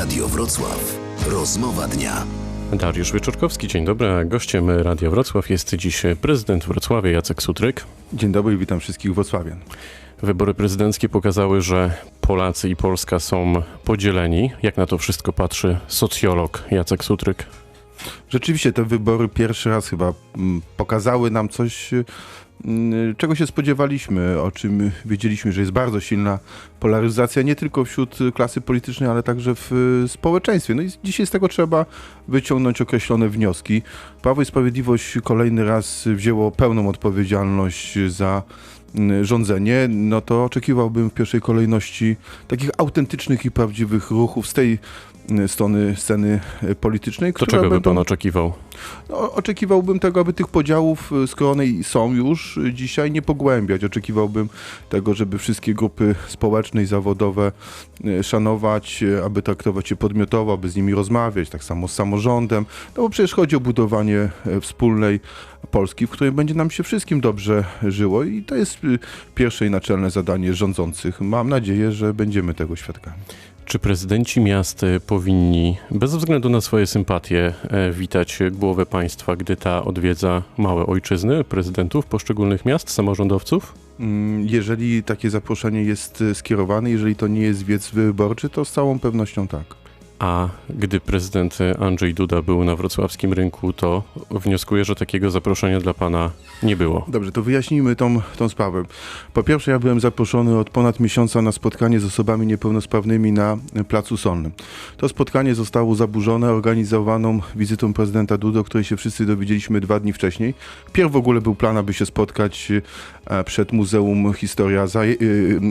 Radio Wrocław. Rozmowa dnia. Dariusz Wieczorkowski, dzień dobry. A Gościem Radia Wrocław jest dziś prezydent Wrocławia Jacek Sutryk. Dzień dobry i witam wszystkich wrocławian. Wybory prezydenckie pokazały, że Polacy i Polska są podzieleni. Jak na to wszystko patrzy socjolog Jacek Sutryk? Rzeczywiście te wybory pierwszy raz chyba mm, pokazały nam coś, czego się spodziewaliśmy, o czym wiedzieliśmy, że jest bardzo silna polaryzacja nie tylko wśród klasy politycznej, ale także w y, społeczeństwie. No i dzisiaj z tego trzeba wyciągnąć określone wnioski. Prawo i Sprawiedliwość kolejny raz wzięło pełną odpowiedzialność za mm, rządzenie, no to oczekiwałbym w pierwszej kolejności takich autentycznych i prawdziwych ruchów z tej y, strony sceny y, politycznej. To czego by będą- pan oczekiwał? no, oczekiwałbym tego, aby tych podziałów, y, skoro one są już y, dzisiaj, nie pogłębiać. Oczekiwałbym tego, żeby wszystkie grupy społeczne i zawodowe y, szanować, y, aby traktować je podmiotowo, aby z nimi rozmawiać, tak samo z samorządem. No bo przecież chodzi o budowanie wspólnej Polski, w której będzie nam się wszystkim dobrze żyło i to jest y, pierwsze i naczelne zadanie rządzących. Mam nadzieję, że będziemy tego świadkami. Czy prezydenci miast e, powinni, bez względu na swoje sympatie, e, witać głowę państwa, gdy ta odwiedza małe ojczyzny prezydentów poszczególnych miast, samorządowców? Mm, Jeżeli takie zaproszenie jest y, skierowane, jeżeli to nie jest wiec wyborczy, to z całą pewnością tak. A gdy prezydent Andrzej Duda był na wrocławskim rynku, to wnioskuję, że takiego zaproszenia dla pana nie było. Dobrze, to wyjaśnijmy tą, tą sprawę. Po pierwsze, ja byłem zaproszony od ponad miesiąca na spotkanie z osobami niepełnosprawnymi na Placu Solnym. To spotkanie zostało zaburzone organizowaną wizytą prezydenta Dudy, o której się wszyscy dowiedzieliśmy dwa dni wcześniej. Pierw w ogóle był plan, aby się spotkać e, przed Muzeum Historia Zaje,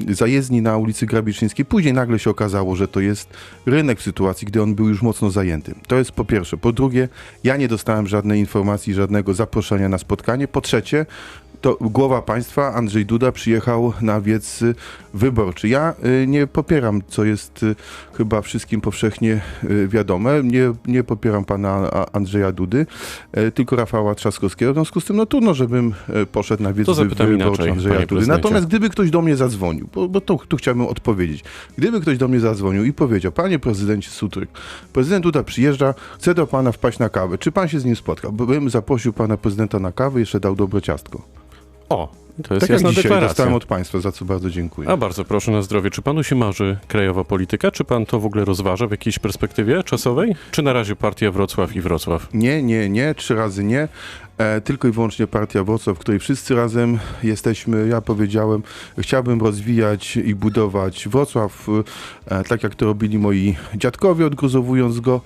e, Zajezdni na ulicy Grabieczyńskiej. Później nagle się okazało, że to jest rynek w sytuacji, gdy on był już mocno zajęty. To jest po pierwsze. Po drugie, ja nie dostałem żadnej informacji, żadnego zaproszenia na spotkanie. Po trzecie, to głowa państwa Andrzej Duda przyjechał na wiec wyborczy. Ja y, nie popieram, co jest y, chyba wszystkim powszechnie y, wiadome, nie, nie popieram pana Andrzeja Dudy, tylko Rafała Trzaskowskiego. W związku z tym, no trudno, żebym poszedł na wiec wyborczy inaczej, Andrzeja Dudy. Natomiast gdyby ktoś do mnie zadzwonił, bo, bo to, tu chciałbym odpowiedzieć, gdyby ktoś do mnie zadzwonił i powiedział, panie prezydencie Sutryk, prezydent Duda przyjeżdża, chce do pana wpaść na kawę, czy pan się z nim spotkał? Bo Bym zaprosił pana prezydenta na kawę i jeszcze dał dobre ciastko. O, to jest Tak jak jasna dzisiaj deklaracja. dostałem od państwa, za co bardzo dziękuję. A bardzo proszę na zdrowie. Czy panu się marzy krajowa polityka? Czy pan to w ogóle rozważa w jakiejś perspektywie czasowej? Czy na razie partia Wrocław i Wrocław? Nie, nie, nie, trzy razy nie. E, tylko i wyłącznie partia Wrocław, w której wszyscy razem jesteśmy. Ja powiedziałem, chciałbym rozwijać i budować Wrocław, e, tak jak to robili moi dziadkowie, odgruzowując go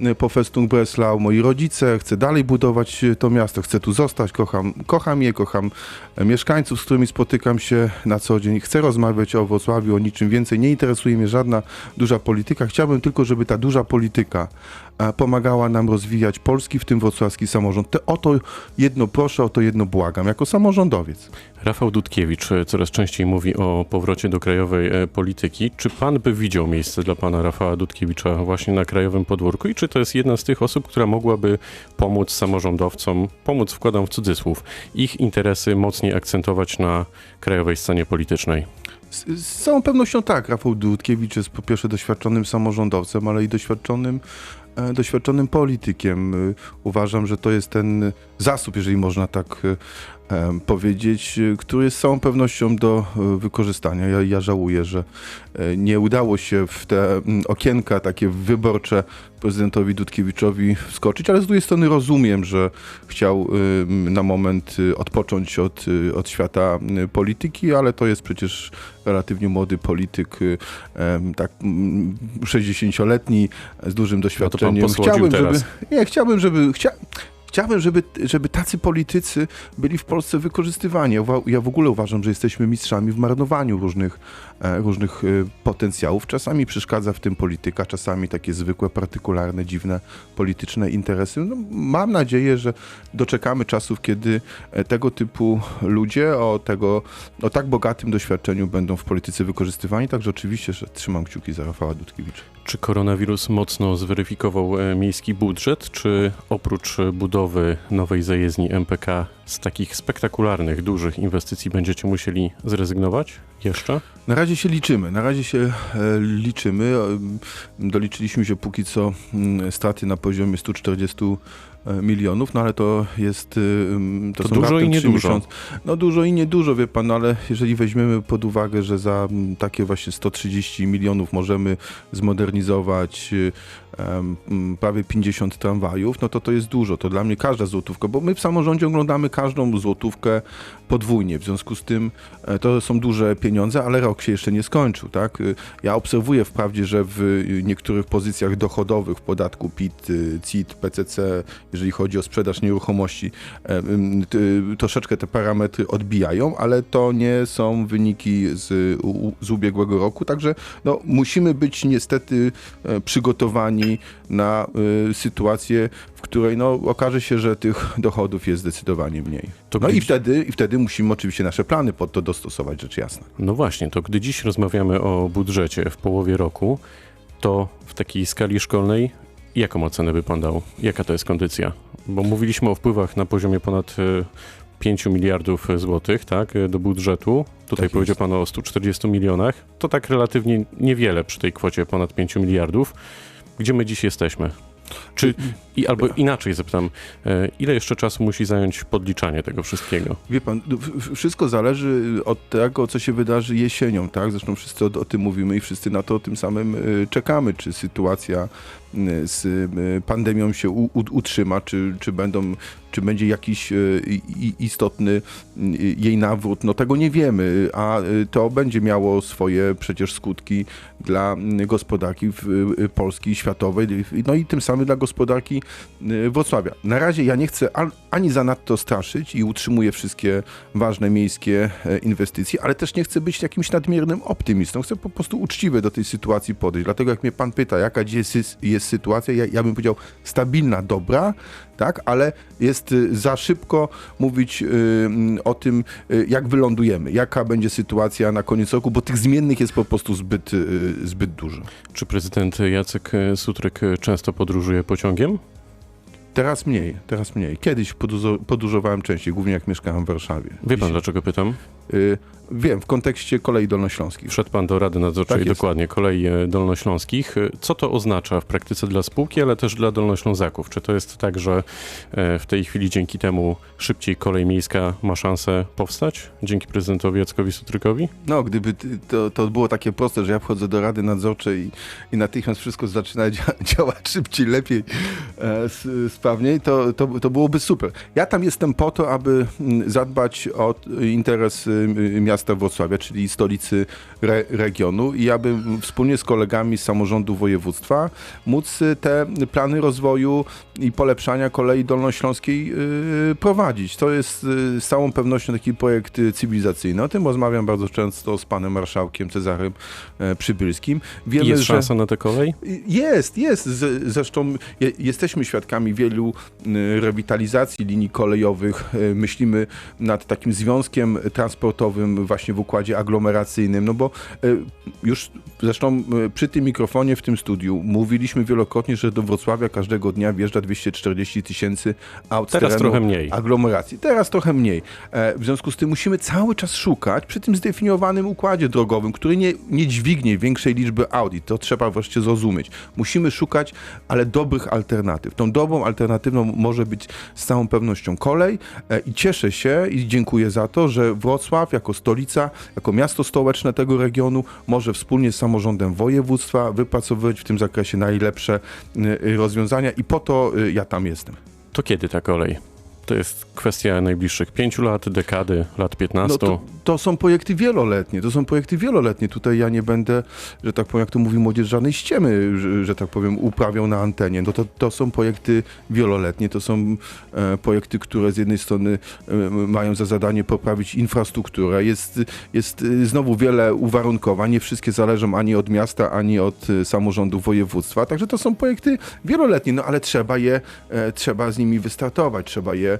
e, po Festung Breslau, moi rodzice. Chcę dalej budować e, to miasto, chcę tu zostać, kocham, kocham je, kocham e, mieszkańców, z którymi spotykam się na co dzień. Chcę rozmawiać o Wrocławiu, o niczym więcej. Nie interesuje mnie żadna duża polityka. Chciałbym tylko, żeby ta duża polityka pomagała nam rozwijać polski, w tym wrocławski samorząd. Te, o to jedno proszę, o to jedno błagam, jako samorządowiec. Rafał Dudkiewicz e, coraz częściej mówi o powrocie do krajowej e, polityki. Czy pan by widział miejsce dla pana Rafała Dudkiewicza właśnie na krajowym podwórku? I czy to jest jedna z tych osób, która mogłaby pomóc samorządowcom, pomóc wkładam w cudzysłów, ich interesy mocniej akcentować na krajowej scenie politycznej? Z, z całą pewnością tak, Rafał Dudkiewicz jest po pierwsze doświadczonym samorządowcem, ale i doświadczonym, doświadczonym politykiem. Y, Uważam, że to jest ten zasób, jeżeli można tak em, powiedzieć, który jest z całą pewnością do wykorzystania. Ja, ja żałuję, że e, nie udało się w te okienka takie wyborcze prezydentowi Dudkiewiczowi wskoczyć, ale z drugiej strony rozumiem, że chciał na moment odpocząć od, od świata polityki, ale to jest przecież relatywnie młody polityk, tak mm, 60-letni, z dużym doświadczeniem. Posłodził teraz. żeby, nie, chciałbym, żeby, chcia, chciałbym, żeby, żeby tacy politycy byli w Polsce wykorzystywani. Ja, w ogóle uważam, że jesteśmy mistrzami w marnowaniu różnych, różnych e, potencjałów. Czasami przeszkadza w tym polityka, czasami takie zwykłe, partykularne, dziwne polityczne interesy. No, mam nadzieję, że doczekamy czasów, kiedy e, tego typu ludzie o, tego, o tak bogatym doświadczeniu będą w polityce wykorzystywani. Także oczywiście, że trzymam kciuki za Rafała Dudkiewicza. Czy koronawirus mocno zweryfikował e, miejski budżet, czy oprócz e, budowy nowej zajezdni MPK z takich spektakularnych, dużych inwestycji będziecie musieli zrezygnować jeszcze? Na razie się liczymy, na razie się e, liczymy. Doliczyliśmy się póki co mm, straty na poziomie 140 e, milionów, no ale to jest... mm, To są dużo i niedużo. No dużo i niedużo, wie pan, ale jeżeli weźmiemy pod uwagę, że za mm, takie właśnie 130 milionów możemy zmodernizować y, mm, prawie 50 tramwajów, no to to jest dużo. To dla mnie każda złotówka, bo my w samorządzie oglądamy każdą złotówkę podwójnie. W związku z tym e, to są duże pieniądze, ale rok się jeszcze nie skończył, tak? Y, Ja obserwuję wprawdzie, że w y, niektórych pozycjach dochodowych w podatku PIT, y, CIT, PCC, jeżeli chodzi o sprzedaż nieruchomości, e, troszeczkę te parametry odbijają, ale to nie są wyniki z, z ubiegłego roku, także no, musimy być niestety e, przygotowani na y, sytuację, w której no, okaże się, że tych dochodów jest zdecydowanie mniej. To No i gdy- wtedy, i wtedy musimy oczywiście nasze plany pod to dostosować, rzecz jasna. No właśnie, to gdy dziś rozmawiamy o budżecie w połowie roku, to w takiej skali szkolnej jaką ocenę by pan dał? Jaka to jest kondycja? Bo mówiliśmy o wpływach na poziomie ponad e, 5 miliardów złotych, tak, e, do budżetu. Tutaj Tak powiedział pan o 140 milionach. To tak relatywnie niewiele przy tej kwocie ponad 5 miliardów. Gdzie my dziś jesteśmy? Czy, i, albo inaczej zapytam, e, ile jeszcze czasu musi zająć podliczanie tego wszystkiego? Wie pan, wszystko zależy od tego, co się wydarzy jesienią, tak? Zresztą wszyscy o, o tym mówimy i wszyscy na to tym samym y, czekamy, czy sytuacja y, z y, pandemią się utrzyma, czy, czy będą, czy będzie jakiś y, istotny y, jej nawrót, no tego nie wiemy, a y, to będzie miało swoje przecież skutki dla y, gospodarki y, polskiej, światowej, y, no i tym samym dla gospodarki y, Wrocławia. Na razie ja nie chcę ani zanadto straszyć i utrzymuję wszystkie ważne miejskie e, inwestycje, ale też nie chcę być jakimś nadmiernym optymistą. Chcę po prostu uczciwie do tej sytuacji podejść. Dlatego jak mnie pan pyta, jaka jest, jest sytuacja, ja, ja bym powiedział stabilna, dobra, tak, ale jest y, za szybko mówić y, mm, o tym, y, jak wylądujemy, jaka będzie sytuacja na koniec roku, bo tych zmiennych jest po prostu zbyt, y, zbyt dużo. Czy prezydent Jacek Sutryk często podróżuje pociągiem? Teraz mniej, teraz mniej. Kiedyś podróżo- podróżowałem częściej, głównie jak mieszkałem w Warszawie. Wie pan Dziś- dlaczego pytam? Y, wiem, w kontekście kolei dolnośląskich. Wszedł pan do Rady Nadzorczej Tak dokładnie kolei e, dolnośląskich. E, Co to oznacza w praktyce dla spółki, ale też dla dolnoślązaków? Czy to jest tak, że e, w tej chwili dzięki temu szybciej kolej miejska ma szansę powstać? Dzięki prezydentowi Jackowi Sutrykowi? No, gdyby to, to było takie proste, że ja wchodzę do Rady Nadzorczej i, i natychmiast wszystko zaczyna dzia działać szybciej, lepiej, e, sprawniej, to, to, to byłoby super. Ja tam jestem po to, aby mm, zadbać o interes y, y, miasta Wrocławia, czyli stolicy re, regionu i aby wspólnie z kolegami z samorządu województwa móc y, te plany rozwoju i polepszania kolei dolnośląskiej y, prowadzić. To jest y, z całą pewnością taki projekt y, cywilizacyjny. O tym rozmawiam bardzo często z panem marszałkiem Cezarym e, Przybylskim. Wiemy, Jest że szansa na tę kolej? jest, jest. Zresztą je, jesteśmy świadkami wielu y, rewitalizacji linii kolejowych. Y, Myślimy nad takim związkiem transportowym właśnie w układzie aglomeracyjnym, no bo y, już zresztą y, przy tym mikrofonie w tym studiu mówiliśmy wielokrotnie, że do Wrocławia każdego dnia wjeżdża 240 tysięcy aut Teraz trochę mniej. aglomeracji. Teraz trochę mniej. E, W związku z tym musimy cały czas szukać przy tym zdefiniowanym układzie drogowym, który nie, nie dźwignie większej liczby Audi. To trzeba wreszcie zrozumieć. Musimy szukać, ale dobrych alternatyw. Tą dobrą alternatywą może być z całą pewnością kolej e, i cieszę się i dziękuję za to, że Wrocław jako stolica, jako miasto stołeczne tego regionu może wspólnie z samorządem województwa wypracowywać w tym zakresie najlepsze y, rozwiązania i po to y, ja tam jestem. To kiedy ta kolej? To jest kwestia najbliższych pięciu lat, dekady, lat 15. No to, to są projekty wieloletnie, to są projekty wieloletnie. Tutaj ja nie będę, że tak powiem, jak to mówi młodzież, żadnej ściemy, że, że tak powiem, uprawiał na antenie. No to, to są projekty wieloletnie, to są e, projekty, które z jednej strony e, mają za zadanie poprawić infrastrukturę. Jest, jest e, znowu wiele uwarunkowań, nie wszystkie zależą ani od miasta, ani od e, samorządu województwa. Także to są projekty wieloletnie, no ale trzeba je, e, trzeba z nimi wystartować, trzeba je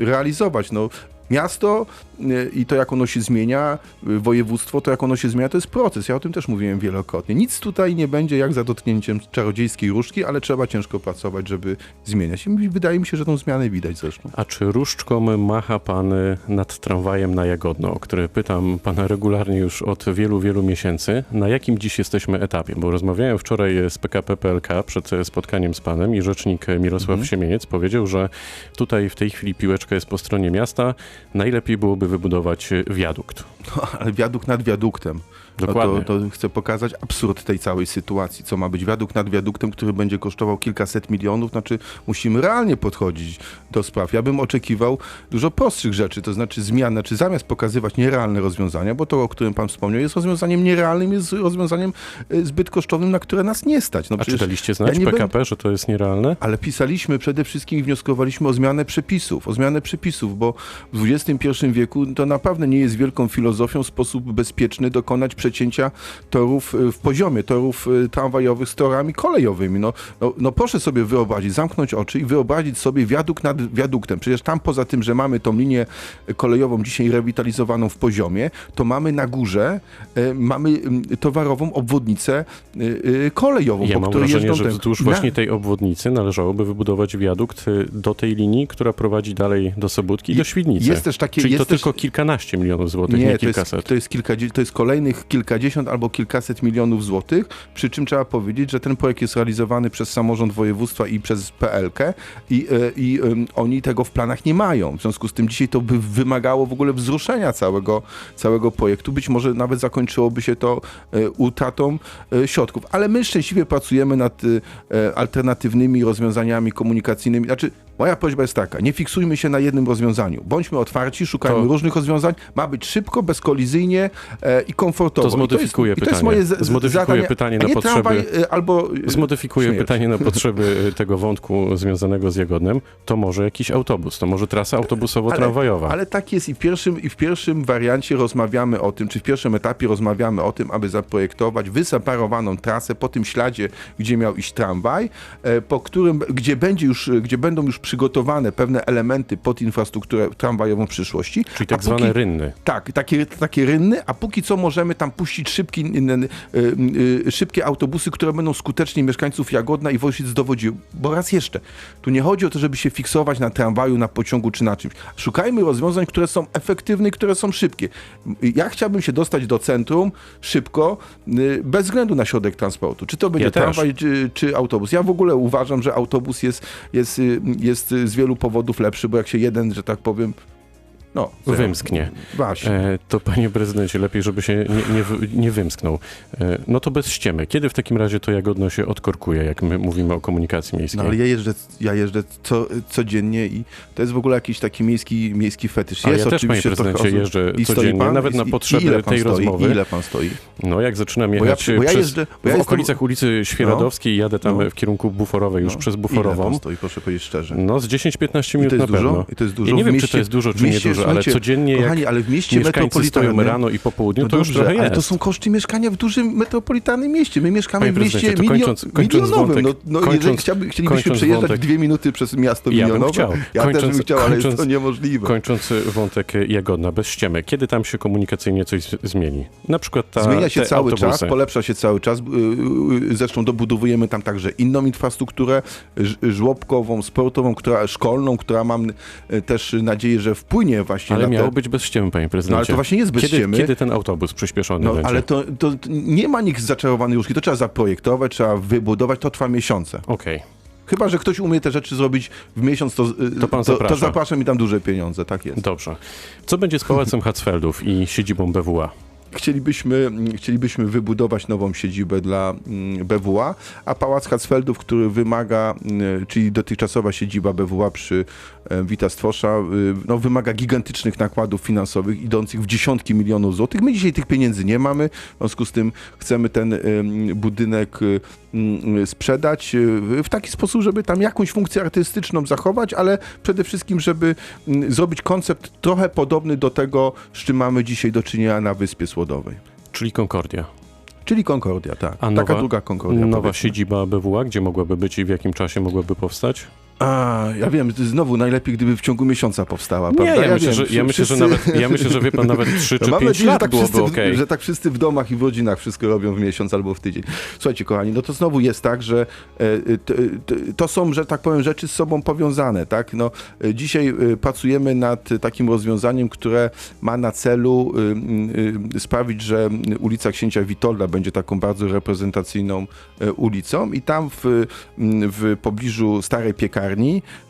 realizować. No, Miasto y, i to, jak ono się zmienia, y, województwo, to jak ono się zmienia, to jest proces. Ja o tym też mówiłem wielokrotnie. Nic tutaj nie będzie jak za dotknięciem czarodziejskiej różdżki, ale trzeba ciężko pracować, żeby zmieniać. I wydaje mi się, że tą zmianę widać zresztą. A czy różdżką macha pan y, nad tramwajem na Jagodno, o który pytam pana regularnie już od wielu, wielu miesięcy? Na jakim dziś jesteśmy etapie? Bo rozmawiałem wczoraj z PKP PLK przed spotkaniem z panem i rzecznik Mirosław Mhm. Siemieniec powiedział, że tutaj w tej chwili piłeczka jest po stronie miasta. Najlepiej byłoby wybudować y, wiadukt. No, ale wiadukt nad wiaduktem. Dokładnie. No to, to chcę pokazać absurd tej całej sytuacji. Co ma być wiadukt nad wiaduktem, który będzie kosztował kilkaset milionów? Znaczy, musimy realnie podchodzić do spraw. Ja bym oczekiwał dużo prostszych rzeczy, to znaczy zmian, znaczy zamiast pokazywać nierealne rozwiązania, bo to, o którym pan wspomniał, jest rozwiązaniem nierealnym, jest rozwiązaniem y, zbyt kosztownym, na które nas nie stać. No A czy przecież daliście znać ja PKP, że to jest nierealne? ale pisaliśmy przede wszystkim i wnioskowaliśmy o zmianę przepisów, o zmianę przepisów, bo w XXI wieku to naprawdę nie jest wielką filozofią sposób bezpieczny dokonać przecięcia torów y, w poziomie, torów y, tramwajowych z torami kolejowymi. No, no, no proszę sobie wyobrazić, zamknąć oczy i wyobrazić sobie wiadukt nad wiaduktem. Przecież tam poza tym, że mamy tą linię kolejową dzisiaj rewitalizowaną w poziomie, to mamy na górze, y, mamy towarową obwodnicę kolejową, Ja po mam której wrażenie, że wzdłuż Na- właśnie tej obwodnicy należałoby wybudować wiadukt do tej linii, która prowadzi dalej do Sobótki i do Świdnicy. jest też takie- Czyli jest to też- tylko kilkanaście milionów złotych, nie, Nie, to jest, kilkaset. to, jest kilkadzie- to jest kolejnych kilkadziesiąt albo kilkaset milionów złotych, przy czym trzeba powiedzieć, że ten projekt jest realizowany przez samorząd województwa i przez PLK i, e, i oni tego w planach nie mają. W związku z tym dzisiaj to by wymagało w ogóle wzruszenia całego, całego projektu. Być może nawet zakończyłoby się to e, utratą e, środków. Ale my szczęśliwie pracujemy nad alternatywnymi rozwiązaniami komunikacyjnymi. Znaczy, moja prośba jest taka, nie fiksujmy się na jednym rozwiązaniu. Bądźmy otwarci, szukajmy To- różnych rozwiązań. Ma być szybko, bezkolizyjnie e, i komfortowo. To zmodyfikuję I to jest, i to pytanie. jest moje z- Zmodyfikuję zadanie, pytanie a na potrzeby- Tramwaj, e, albo e, Zmodyfikuję śmierć. pytanie na potrzeby tego wątku związanego z Jagodnem. To może jakiś autobus, to może trasa autobusowo-tramwajowa. Ale tak jest i w, pierwszym, i w pierwszym wariancie rozmawiamy o tym, czy w pierwszym etapie rozmawiamy o tym, aby zaprojektować wyseparowaną trasę po tym śladzie, gdzie miał iść tramwaj, e, po którym, gdzie, będzie już, gdzie będą już przygotowane pewne elementy pod infrastrukturę tramwajową przyszłości. Czyli tak zwane póki- rynny. Tak, takie, takie rynny, a póki co możemy tam puścić szybki, y, y, szybkie autobusy, które będą skutecznie mieszkańców Jagodna i Wojszyc dowodziły. Bo raz jeszcze, tu nie chodzi o to, żeby się fiksować na tramwaju, na pociągu czy na czymś. Szukajmy rozwiązań, które są efektywne i które są szybkie. Ja chciałbym się dostać do centrum szybko, y, bez względu na środek transportu. Czy to będzie Ja tramwaj, czy, czy autobus. Ja w ogóle uważam, że autobus jest, jest, y, jest z wielu powodów lepszy, bo jak się jeden, że tak powiem, no, Wymsknie. Właśnie. E, to panie prezydencie, lepiej, żeby się nie, nie, nie wymsknął. E, no to bez ściemy. Kiedy w takim razie to Jagodno się odkorkuje, jak my mówimy o komunikacji miejskiej? No ale ja jeżdżę, ja jeżdżę co, codziennie i to jest w ogóle jakiś taki miejski, miejski fetysz. A jest ja też, panie oczywiście prezydencie, osób- jeżdżę i codziennie, pan? nawet I- na i- potrzeby i ile tej stoi? rozmowy. I ile pan stoi? No jak zaczynam Bo ja- jechać bo ja przez, jeżdżę- bo ja w jestem- okolicach ulicy Świeradowskiej, jadę tam No. w kierunku Buforowej, już No. przez Ile Bufforową. pan stoi, proszę powiedzieć szczerze. No z 10-15 I minut to jest na dużo? pewno. I to jest dużo? Ja nie wiem, czy to jest dużo, czy nie dużo, ale codziennie Kochani, jak ale w mieście metropolitalnym... rano i po południu, No to już dobrze, trochę ale to są koszty mieszkania w dużym metropolitalnym mieście. My mieszkamy Panie w mieście prezydencie, to milio- kończąc- kończąc milionowym. wątek- no, no, jeżeli kończąc- chciałby, chcielibyśmy kończąc przejeżdżać wątek- dwie minuty przez miasto Ja milionowe, chciał. ja też Kończąc- bym chciał, ale jest to kończąc- niemożliwe. Kończąc y, wątek Jagodna, bez ściemy, kiedy tam się komunikacyjnie coś zmieni? Na przykład ta, Zmienia się cały autobusy. czas, polepsza się cały czas. Yy, yy, Zresztą dobudowujemy tam także inną infrastrukturę żłobkową, sportową, która, szkolną, która mam yy, też nadzieję, że wpłynie właśnie Ale miało to. być bez ściemy, panie prezydencie. No ale to właśnie jest bez kiedy, ściemy. Kiedy ten autobus przyspieszony No, będzie? ale to, to nie ma nikt zaczarowanej różki. To trzeba zaprojektować, trzeba wybudować, to trwa miesiące. Okej. Chyba, że ktoś umie te rzeczy zrobić w miesiąc, to, yy, To pan to, zaprasza. to zapraszam i dam duże pieniądze, tak jest. Dobrze. Co będzie z Pałacem Hatzfeldów i siedzibą BWA? Chcielibyśmy, chcielibyśmy wybudować nową siedzibę dla mm, BWA, a Pałac Hatzfeldów, który wymaga, mm, czyli dotychczasowa siedziba BWA przy e, Wita Stwosza, y, no, wymaga gigantycznych nakładów finansowych idących w dziesiątki milionów złotych. My dzisiaj tych pieniędzy nie mamy, w związku z tym chcemy ten budynek y, sprzedać y, w taki sposób, żeby tam jakąś funkcję artystyczną zachować, ale przede wszystkim, żeby mm, zrobić koncept trochę podobny do tego, z czym mamy dzisiaj do czynienia na Wyspie Słodowej. Czyli Concordia. Czyli Concordia, tak. A Taka nowa- druga Concordia. Nowa powiedzmy. siedziba BWA, gdzie mogłaby być i w jakim czasie mogłaby powstać? A, ja wiem, znowu najlepiej, gdyby w ciągu miesiąca powstała, Nie, prawda? ja, myślę, wiem, że, ja, myślę, że wszyscy- nawet, ja myślę, że wie pan, nawet 3 No czy mam 5 nadzieję, że lat tak, byłoby wszyscy, okej. że tak wszyscy w domach i w rodzinach wszystko robią w miesiąc albo w tydzień. Słuchajcie, kochani, no to znowu jest tak, że e, t, t, to są, że tak powiem, rzeczy z sobą powiązane, tak? No, e, dzisiaj e, pracujemy nad takim rozwiązaniem, które ma na celu e, e, sprawić, że ulica Księcia Witolda będzie taką bardzo reprezentacyjną e, ulicą i tam w, w pobliżu starej piekarni,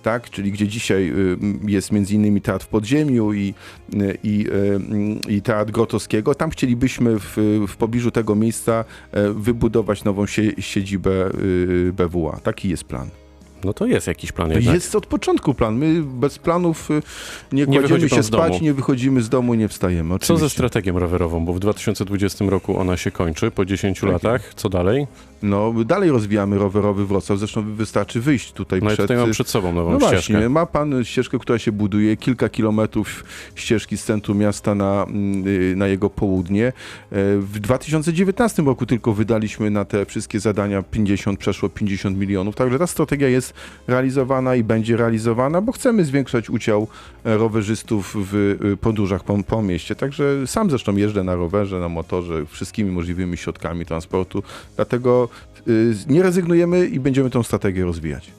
tak, czyli gdzie dzisiaj y, jest między innymi teatr w podziemiu i, y, i, y, i teatr Grotowskiego, tam chcielibyśmy w, w pobliżu tego miejsca e, wybudować nową sie, siedzibę BWA. Taki jest plan. No to jest jakiś plan jednak. Jest od początku plan. My bez planów nie Nie kładziemy się spać, domu. nie wychodzimy z domu, nie wstajemy. Co Oczywiście. ze strategią rowerową? Bo w 2020 roku ona się kończy, po 10 Tak latach. Co dalej? No, dalej rozwijamy rowerowy Wrocław, zresztą wystarczy wyjść tutaj No przed... tutaj mam przed sobą nową No ścieżkę. właśnie, ma pan ścieżkę, która się buduje, kilka kilometrów ścieżki z centrum miasta na, mm, y, na jego południe. E, W 2019 roku tylko wydaliśmy na te wszystkie zadania 50, przeszło 50 milionów, także ta strategia jest realizowana i będzie realizowana, bo chcemy zwiększać udział e, rowerzystów w y, podróżach po, po mieście. Także sam zresztą jeżdżę na rowerze, na motorze, wszystkimi możliwymi środkami transportu, dlatego y, nie rezygnujemy i będziemy tą strategię rozwijać.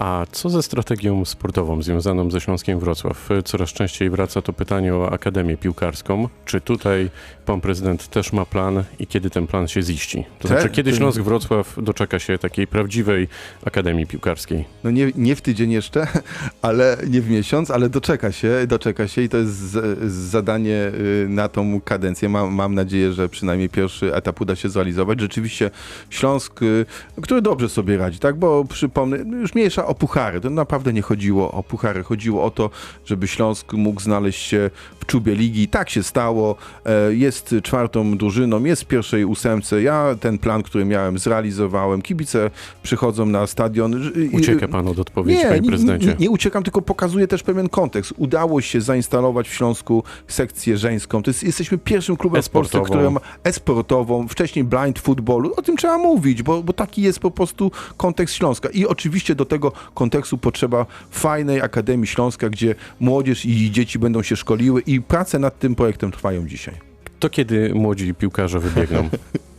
A co ze strategią sportową związaną ze Śląskiem Wrocław? Coraz częściej wraca to pytanie o Akademię Piłkarską. Czy tutaj pan prezydent też ma plan i kiedy ten plan się ziści? To znaczy, kiedy Śląsk Wrocław doczeka się takiej prawdziwej Akademii Piłkarskiej? No nie, nie w tydzień jeszcze, ale nie w miesiąc, ale doczeka się, doczeka się i to jest z, z zadanie y, na tą kadencję. Mam, mam nadzieję, że przynajmniej pierwszy etap uda się zrealizować. Rzeczywiście Śląsk, y, który dobrze sobie radzi, tak? Bo przypomnę, już mniejsza o puchary. To naprawdę nie chodziło o puchary. Chodziło o to, żeby Śląsk mógł znaleźć się czubie ligi. Tak się stało. E, Jest czwartą drużyną, jest w pierwszej ósemce. Ja ten plan, który miałem, zrealizowałem. Kibice przychodzą na stadion. Ucieka pan od odpowiedzi, panie nie, prezydencie. Nie, nie uciekam, tylko pokazuję też pewien kontekst. Udało się zainstalować w Śląsku sekcję żeńską. To jest, jesteśmy pierwszym klubem w Polsce, który ma esportową, wcześniej blind footballu. O tym trzeba mówić, bo, bo taki jest po prostu kontekst Śląska. I oczywiście do tego kontekstu potrzeba fajnej Akademii Śląska, gdzie młodzież i dzieci będą się szkoliły i prace nad tym projektem trwają dzisiaj. To kiedy młodzi piłkarze wybiegną?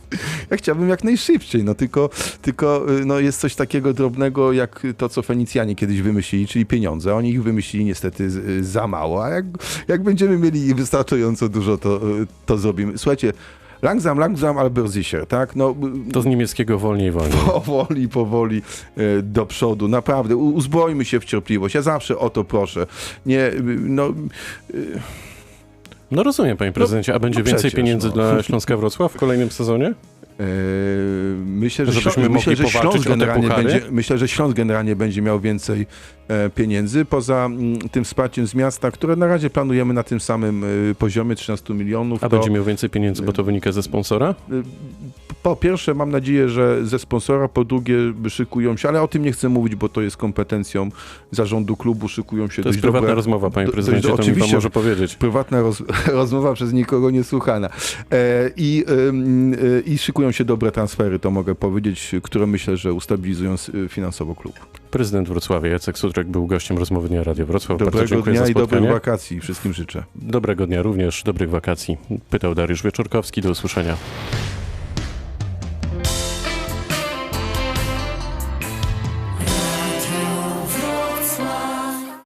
Ja chciałbym jak najszybciej, no tylko, tylko y, no jest coś takiego drobnego, jak to, co Fenicjanie kiedyś wymyślili, czyli pieniądze. Oni ich wymyślili niestety y, za mało, a jak, jak będziemy mieli wystarczająco dużo, to, y, to zrobimy. Słuchajcie, langsam, langsam, sicher, tak? No, To z niemieckiego wolniej, wolniej. powoli, powoli do przodu. Naprawdę, uzbrojmy się w cierpliwość. Ja zawsze o to proszę. Nie, no... No rozumiem, panie prezydencie. A będzie no więcej przecież, pieniędzy no. dla Śląska Wrocław w kolejnym sezonie? Yy, Myślę, że, Żebyśmy myślę, że Śląsk generalnie będzie, myślę, że Śląsk generalnie będzie miał więcej e, pieniędzy, poza mm, tym wsparciem z miasta, które na razie planujemy na tym samym e, poziomie 13 milionów. A to, będzie miał więcej pieniędzy, bo to wynika ze sponsora? Po pierwsze, mam nadzieję, że ze sponsora, po drugie, szykują się, ale o tym nie chcę mówić, bo to jest kompetencją zarządu klubu, szykują się To jest prywatna rozmowa, panie do- prezydencie, to pan oczywiście. może powiedzieć. Prywatna roz, rozmowa przez nikogo niesłuchana. E, i, e, I szykują się dobre transfery, to mogę powiedzieć, które myślę, że ustabilizują finansowo klub. Prezydent Wrocławia Jacek Sutrek był gościem rozmowy Dnia Radio Wrocław. Dobrego dnia i dobrych wakacji wszystkim życzę. Dobrego dnia również, dobrych wakacji. Pytał Dariusz Wieczorkowski. Do usłyszenia.